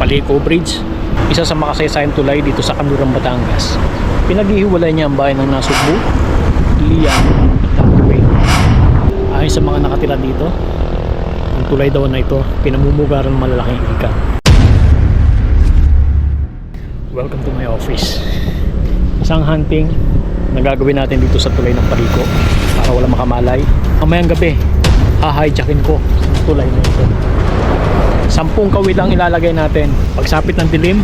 Palico Bridge, isa sa makasaysayan tulay dito sa Kanlurang, Batangas. Pinaghihiwalay niya ang bayan ng Nasugbu, Lian, at Tagpuin. Ayon sa mga nakatira dito, ang tulay daw na ito, pinamumugaran ng malalaking ikat. Welcome to my office. Isang hunting na gagawin natin dito sa tulay ng Palico para wala makamalay. Mamayang gabi, hahijackin ko ang tulay na ito. Sampung kawit lang ilalagay natin. Pagsapit ng dilim,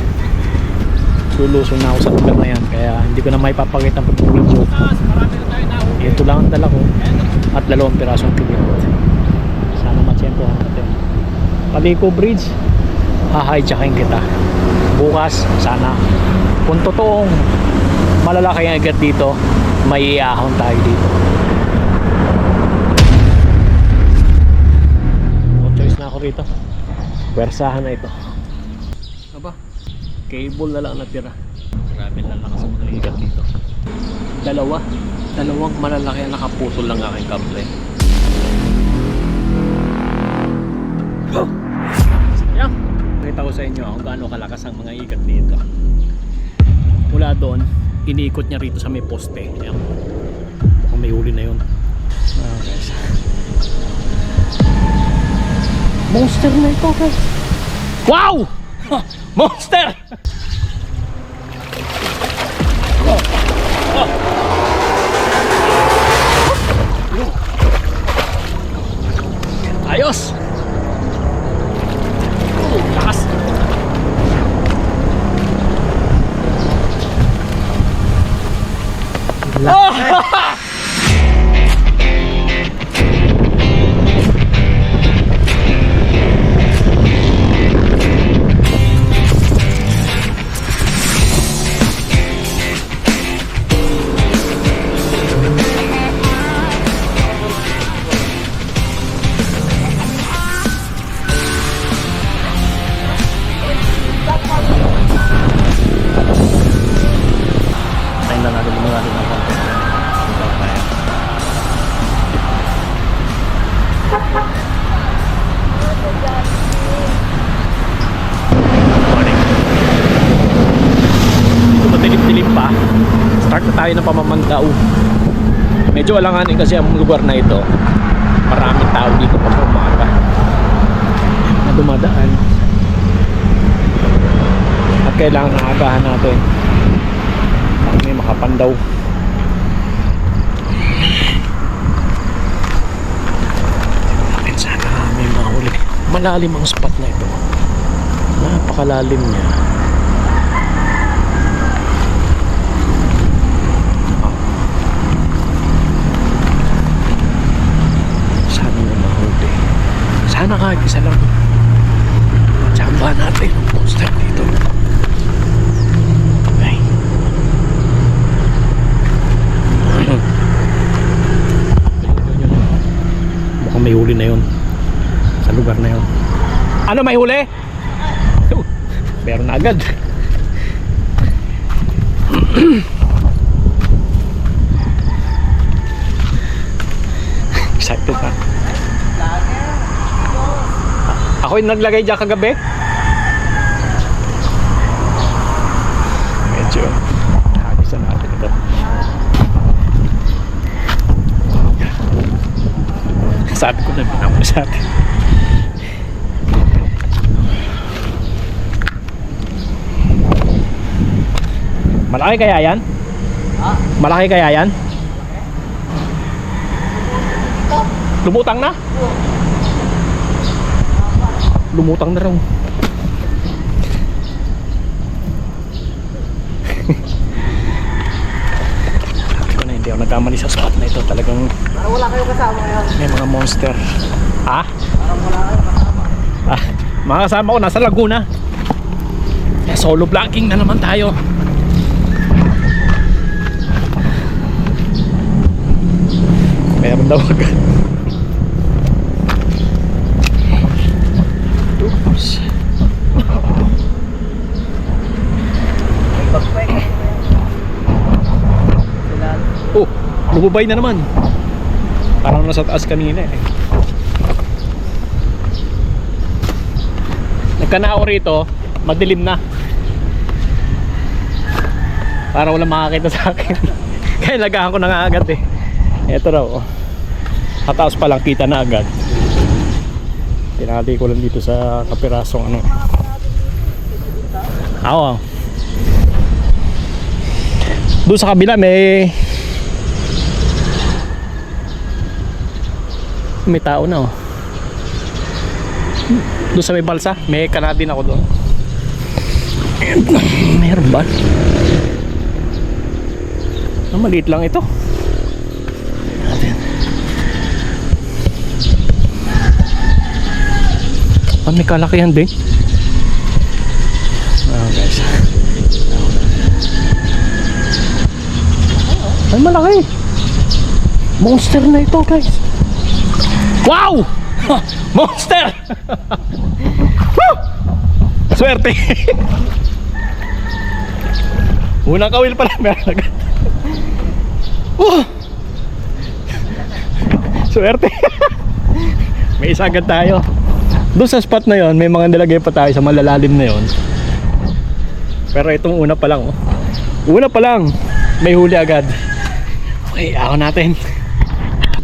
lulusong na ako sa lugar na yan. Kaya hindi ko na may papakita ang pag-video. Ito lang ang dala ko at dalawang pirasong kibit. Sana matsyempohan natin. Palico Bridge, hahijackin kita. Bukas, sana. Kung totoong malalaki ang agad dito, may iahon tayo dito. No choice na ako rito. Pwersahan na ito. Aba, cable na lang natira. Grabe na lakas ang mga igat dito. Dalawa. Dalawang malalaki ang nakaputol lang aking kable. Sayang. Nakita ko sa inyo kung gaano kalakas ang mga igat dito. Mula doon, iniikot niya rito sa may poste. Ayan. Mukhang may huli na yun. Ah, Monster na ito, guys. Wow! Monster! Ayos! Oh, Start na tayo ng pamamandao. Medyo alanganin kasi ang lugar na ito. Maraming tao dito pag umaga. Na dumadaan. At kailangan naagahan natin para may makapandaw natin sana may mahuli malalim ang spot na ito napakalalim niya Ah. sana may mahuli sana kahit isa lang Tsamba natin ang monster dito Okay. Mukhang may huli na yun. Sa lugar na yun. Ano may huli? Meron na agad. Excited na. Ako yung naglagay dyan kagabi. Medyo hagisan natin ito. Sabi ko na binamo sa atin. Malaki kaya yan? Malaki kaya yan? Lumutang na? Lumutang na raw. Ko na hindi ako nagkamali sa spot na ito. Talagang Parang wala kayong kasama ngayon. may mga monster. Ha? Parang wala kayong kasama. Ah, mga kasama ko nasa Laguna. Solo vlogging na naman tayo. Meron daw agad. Oops. May bagpek. Sila. Oh, lumubay na naman. Parang nasa taas kanina eh. Nagkanao rito, madilim na. Para walang makakita sa akin. Kaya lagahan ko na nga agad eh. Ito raw. Oh. Kataas pa lang kita na agad. Tinali ko lang dito sa kapirasong ano. Oo. Doon sa kabila may may tao na oh. Doon sa may balsa, may kanadin ako doon. Meron ba? Ah, maliit lang ito. Natin. May kalakihan din. Ah, guys. Ay, malaki. Monster na ito, guys. Wow! Monster! Woo! Swerte! Unang kawil pala, meron agad. Woo! Swerte! may isa agad tayo. Doon sa spot na yon, may mga nilagay pa tayo sa malalalim na yon. Pero itong una pa lang, oh. Una pa lang, may huli agad. Okay, ako natin.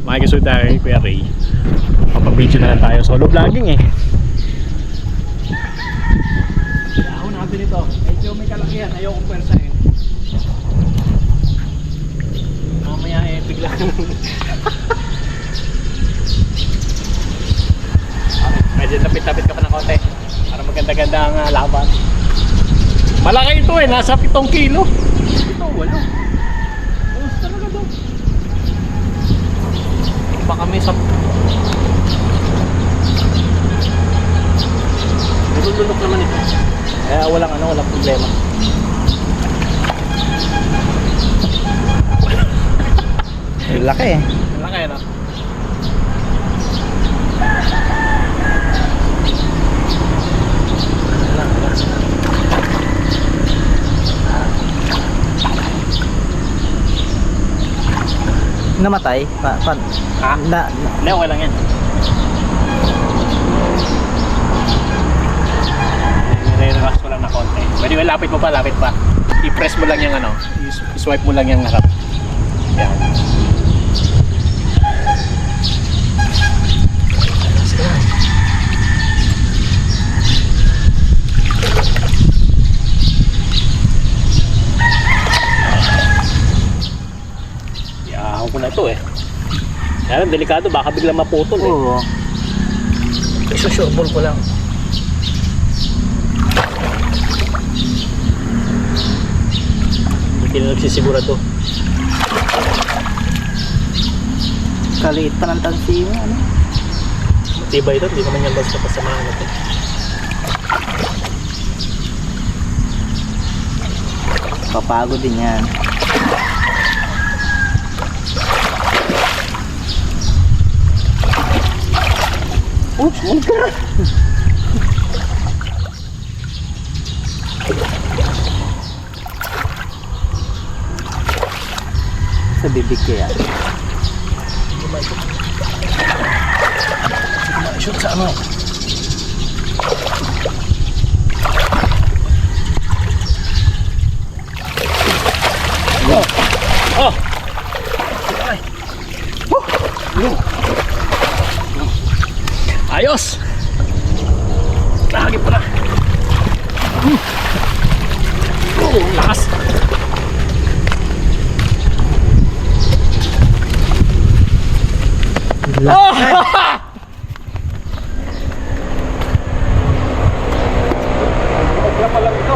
Makikisuot tayo kay Kuya Ray. Kapag-video na lang tayo. Solo vlogging eh. Ako natin ito. Medyo may kalakihan. Ayaw kong pwersahin. Mamaya eh, bigla. Medyo lapit-lapit ka pa ng konti. Para maganda-ganda ang ah, laban. Malaki ito eh. Nasa 7 kilo. Ito, walo. Ayos talaga daw. Pa kami sa Nilulunok naman ito. Kaya walang ano, walang problema. Laki eh. Malaki ano? Namatay? Pa, pa, Ha? na, na, Hindi, okay lang yan. Nire-relax mo lang na konti. Pwede ba lapit mo pa, lapit pa. I-press mo lang yung ano, i-swipe mo lang yung harap. Yan. Iyahaw ko na to eh. Kaya lang, delikado, baka biglang maputol eh. oo. Isusubol ko lang. Hindi na nagsisigurado. Kaliit pa ng tansi mo, ano? Matibay ito, hindi naman yan basta pasamahan natin. Papagod din yan. Oops, mulig ka! Sa bibig kaya. Shoot sa ano? Oh! Oh! Ay. Woo! Yun. Ayos! Lagi pa na. Hmm. Oh, lakas! Oh! Wala pa lang ito.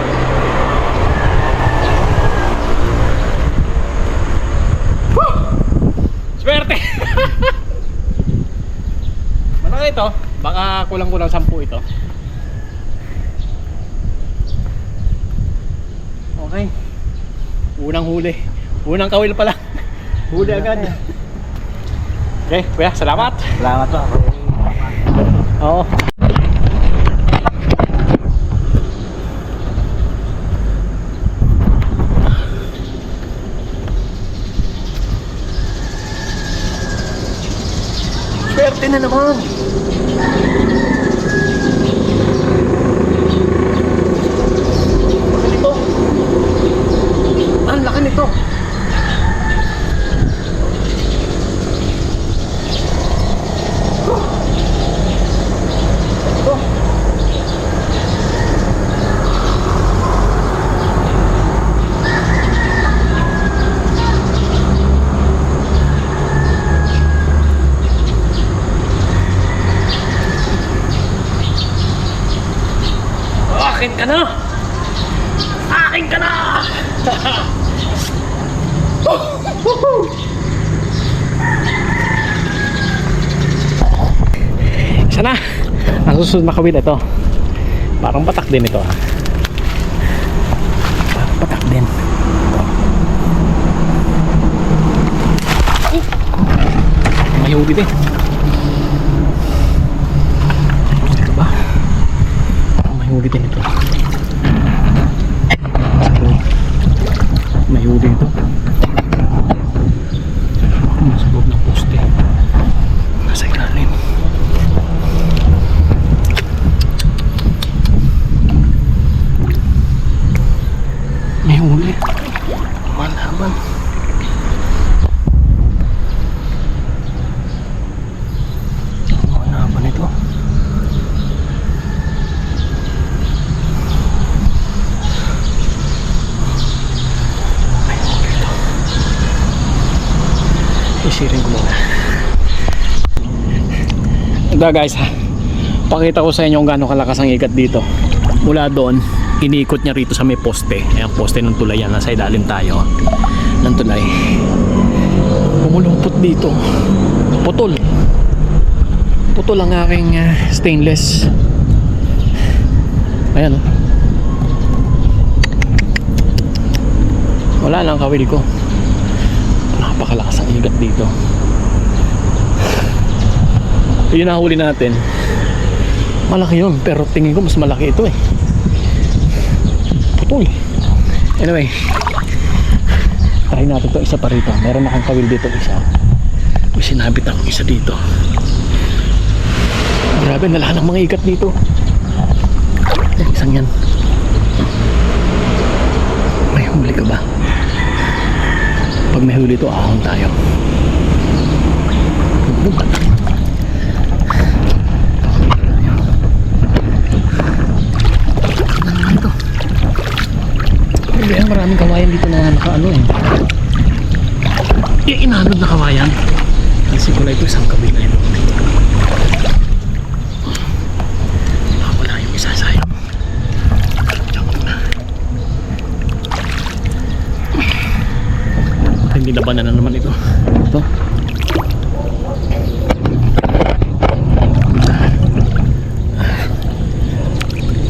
Woo! Swerte! Malaki ito. Baka kulang-kulang 10 ito. Okay. Unang huli. Unang kawil pa lang. Huli agad. Okay, kuya, salamat. Salamat po. Oo. Swerte na naman. Akin ka na! Akin ka na! Isa na! Ang susunod na kawil ito. Parang patak din ito ah. Parang patak din. Ito. May huli din. Ito ba? Ito. Ito. May huli ito. Nasa loob ng poste. Nasa ilalim. May huli. Malaban. Malaban ito. May huli ito. Isirin ko muna. Ito guys ha. Pakita ko sa inyo kung gaano kalakas ang ikat dito. Mula doon, inikot niya rito sa may poste. Ayan, poste ng tulay yan. Nasa ilalim tayo ng tulay. Pumulupot dito. Putol. Putol ang aking ah, stainless. Ayan oh. Wala lang kawil ko. Napakalakas ang igat dito. Yun nahuli natin. Malaki yun, pero tingin ko mas malaki ito eh. Putol. Anyway, try natin to isa pa rito. Meron akong kawil dito isa. May sinabit akong isa dito. Grabe, nalahan ang mga ikat dito. Isang yan. May huli ka ba? Pag may huli to, ahon tayo. Ito. Hindi, maraming kawayan dito na nakaano eh. Yung inanod na kawayan. Kasi ko ito isang kabila ito. Ah, wala yung isa sayang. Diyan muna. Hindi labanan na naman ito. Ito.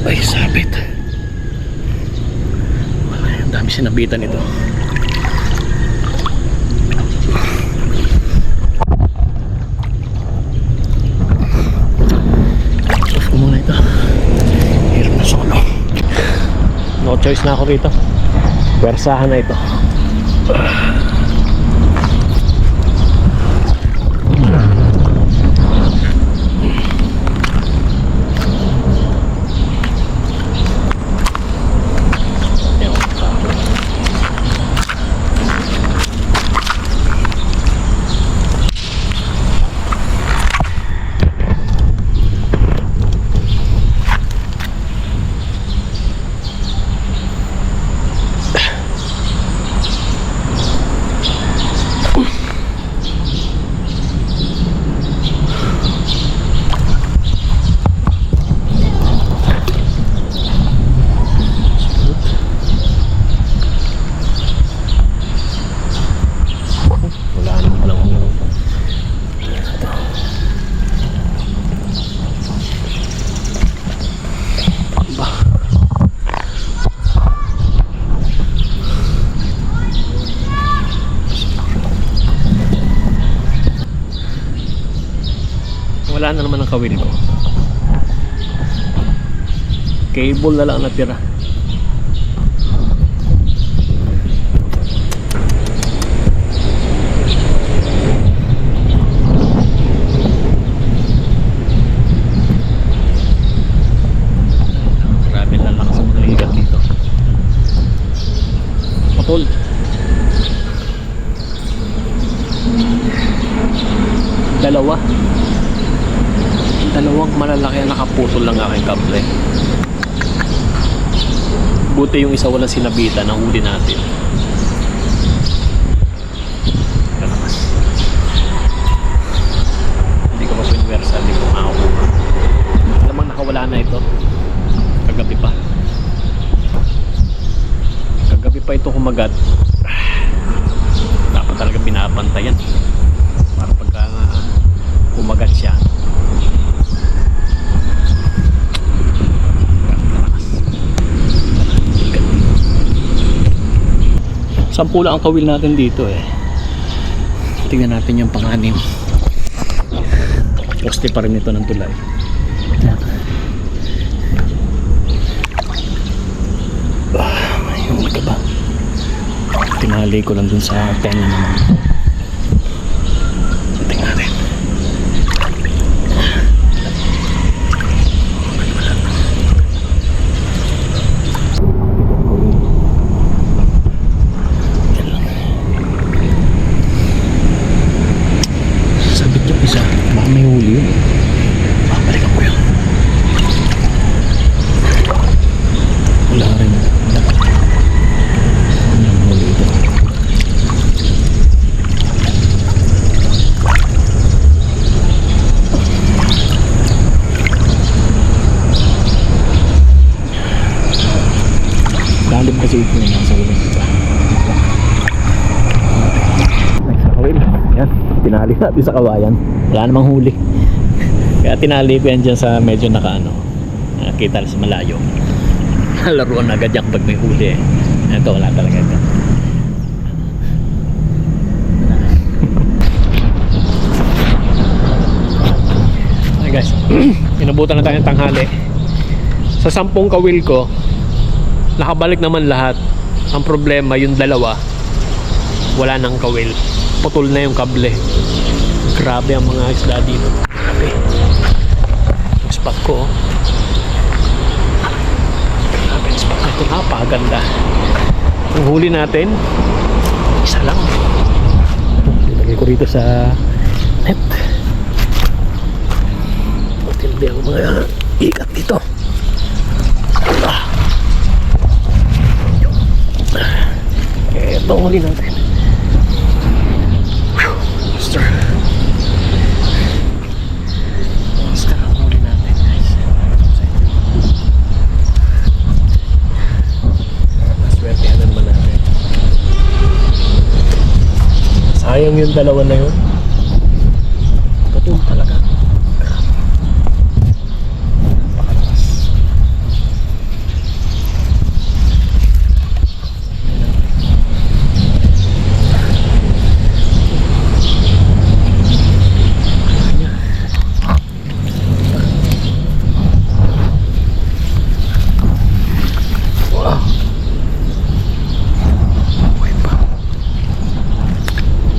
Ay, sabit. Wala, ang dami sinabitan ito. Choice na ako rito. Pwersahan na ito. Ewan ko. Wala naman palang ulo. Ito. Ba? Wala na naman ang kawil ko. Cable na lang natira. sa walang sinabitan ang huli natin. Hindi ko mapinwersa, hindi ko makakuha. Alamang nakawala na ito. Kagabi pa. Kagabi pa ito kumagat. Dapat talaga binabantayan. Para pagka ah, kumagat siya, Sampu lang ang kawil natin dito eh. Tingnan natin yung panganim. Poste pa rin ito ng tulay. Ah, yung magaba. Tinali ko lang dun sa tenga naman. Tingnan natin. Yan lang. Sabit yung isa. Baka may huli yun. Babalikan ko yun. Wala rin. Wala. Walang huli ito. Lalim kasi ito yung nasa ulo dito. Next kawil. Yan. Tinali natin sa kawayan. Wala namang huli. Kaya tinali ko yan dyan sa medyo naka ano. Nakita sa malayo. Laruan agad yan pag may huli eh. Ito wala talaga ito. Guys, inabutan na tayo ng tanghali. Sa sampung kawil ko, nakabalik naman lahat. Ang problema, yung dalawa, wala nang kawil. Putol na yung kable. Grabe ang mga isda dito. Grabe. Yung spot ko, oh. Grabe yung spot na ito. Napakaganda. Ang huli natin, isa lang. Ilagay ko rito sa net. Matindi ang mga ikat dito. Ah. Ito ang huli natin. Monster. Monster ang huli natin guys. Naswertehan naman natin. Sayang yung dalawa na yun. Patuloy talaga. Napakalakas. Wow. Okay pa.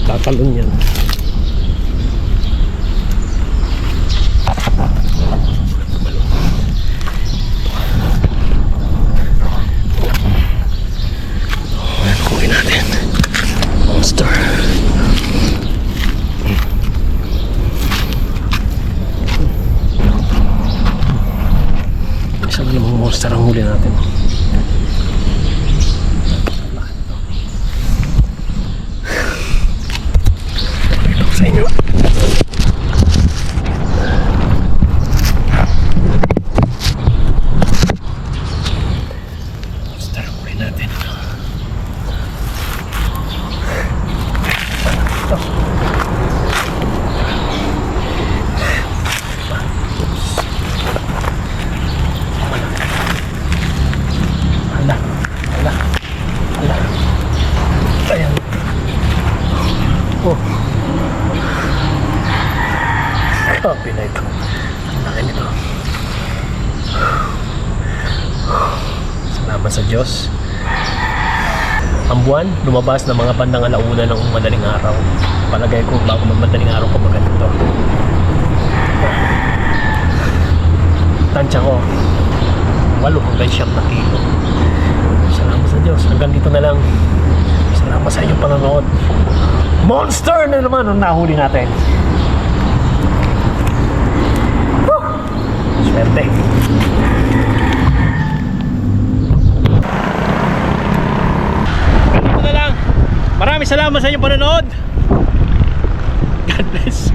Tatalon yan. Ayan, kuhin natin. Monster. Isa na namang monster ang huli natin. Ito sa inyo. Monster ang huli natin. Hala, hala, hala. Ayan. Oh. Grabe na ito. Ang laki nito. Salamat sa Diyos. Ang buwan, lumabas na mga bandang alauna ng madaling araw. Palagay ko bago magmadaling araw ko ganito. Tansya ko, walo hanggang siyam na kilo. Salamat sa Diyos. Hanggang dito na lang. Salamat sa inyong panonood. Monster na naman ang nahuli natin. Whew! Swerte. Ganito na lang. Salamat sa inyong panonood. God bless.